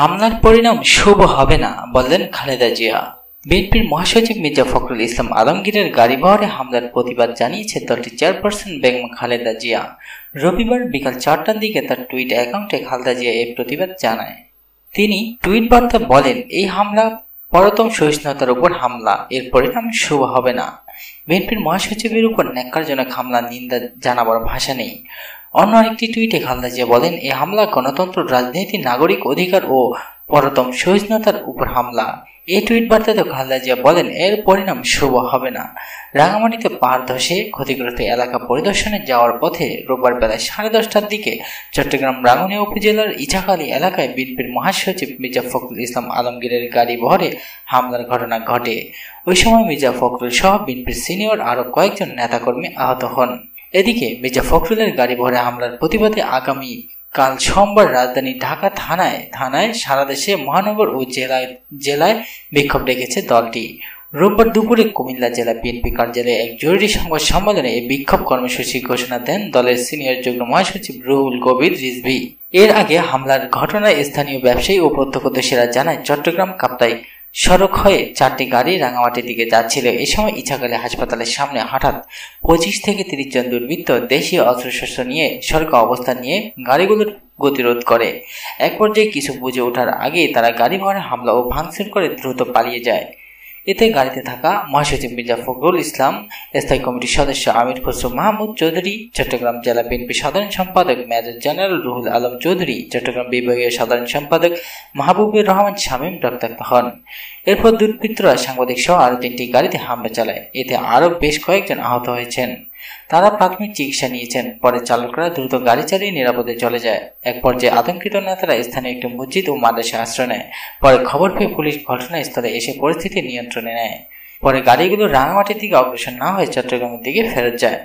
হামলার পরিণাম শুভ হবে না, বললেন খালেদা জিয়া। বিএনপির মহাসচিব মির্জা ফখরুল ইসলাম আলমগীরের গাড়িবহরে হামলার প্রতিবাদ জানিয়েছে দলটির চেয়ারপারসন বেগম খালেদা জিয়া। রবিবার বিকাল চারটার দিকে তার টুইট অ্যাকাউন্টে খালেদা জিয়া এই প্রতিবাদ জানায়। তিনি টুইট বার্তা বলেন, এই হামলা পরতম সহিষ্ণুতার উপর হামলা, এর পরিণাম শুভ হবে না। বিএনপির মহাসচিবের উপর ন্যাক্কারজনক হামলা নিন্দা জানাবার ভাষা নেই। অন্য একটি টুইটে খালদা জিয়া বলেন এই হামলা গণতন্ত্র, রাজনীতি, নাগরিক অধিকার ও পরতম সহিষ্ণুতার উপর হামলা। এই টুইট বার্তাতে খালদা জিয়া বলেন, এর পরিণাম শুভ হবে না। রাঙামাটিতে পাহাড় ধসে ক্ষতিগ্রস্ত এলাকা পরিদর্শনে যাওয়ার পথে রোববার বেলায় সাড়ে দশটার দিকে চট্টগ্রাম রাঙ্গুনিয়া উপজেলার ইছাখালী এলাকায় বিএনপির মহাসচিব মির্জা ফখরুল ইসলাম আলমগীরের গাড়ি বহরে হামলার ঘটনা ঘটে। ওই সময় মির্জা ফখরুল সহ বিএনপির সিনিয়র আরও কয়েকজন নেতাকর্মী আহত হন। এদিকে মির্জা ফখরুলের গাড়ি ভরে হামলার প্রতিবাদে আগামী কাল সোমবার রাজধানী ঢাকা থানায় থানায় সারা দেশে মহানগর ও জেলায় জেলায় বিক্ষোভ ডেকেছে দলটি। রোববার দুপুরে কুমিল্লা জেলা বিএনপি কার্যালয়ে এক জরুরি সংবাদ সম্মেলনে এই বিক্ষোভ কর্মসূচি ঘোষণা দেন দলের সিনিয়র যুগ্ম মহাসচিব রুহুল কবির রিজভি। এর আগে হামলার ঘটনায় স্থানীয় ব্যবসায়ী ও প্রত্যক্ষদর্শীরা জানায়, চট্টগ্রাম কাপ্তাই সড়ক হয়ে চারটি গাড়ি রাঙামাটির দিকে যাচ্ছিল। এ সময় করে হাসপাতালের সামনে হঠাৎ পঁচিশ থেকে তিরিশ জন দুর্বৃত্ত দেশীয় অস্ত্রশস্ত্র নিয়ে সড়ক অবস্থান নিয়ে গাড়িগুলোর গতিরোধ করে। এক পর্যায়ে কিছু বুঝে ওঠার আগে তারা গাড়ি ভরে হামলা ও ভাঙচুর করে দ্রুত পালিয়ে যায়। এতে গাড়িতে থাকা মহাসচিব মির্জা ফখরুল ইসলাম, স্থায়ী কমিটির সদস্য আমির খসরু মাহমুদ চৌধুরী, চট্টগ্রাম জেলা বিএনপি সাধারণ সম্পাদক মেজর জেনারেল রুহুল আলম চৌধুরী, চট্টগ্রাম বিভাগীয় সাধারণ সম্পাদক মাহবুবুর রহমান শামীম রক্তাক্ত হন এরপর দুর্বৃত্তরা সাংবাদিক সহ আরও তিনটি গাড়িতে হামলা চালায়। এতে আরও বেশ কয়েকজন আহত হয়েছেন। তারা প্রাথমিক চিকিৎসা নিয়েছেন। পরে চালকরা দ্রুত গাড়ি চালিয়ে নিরাপদে চলে যায়। এক পর্যায়ে আতঙ্কিত নেতারা স্থানীয় একটি মসজিদ ও মাদ্রাসা আশ্রয় নেয়। পরে খবর পেয়ে পুলিশ ঘটনাস্থলে এসে পরিস্থিতি নিয়ন্ত্রণে নেয়। পরে গাড়িগুলো রাঙামাটির দিকে অগ্রসর না হয়ে চট্টগ্রামের দিকে ফেরত যায়।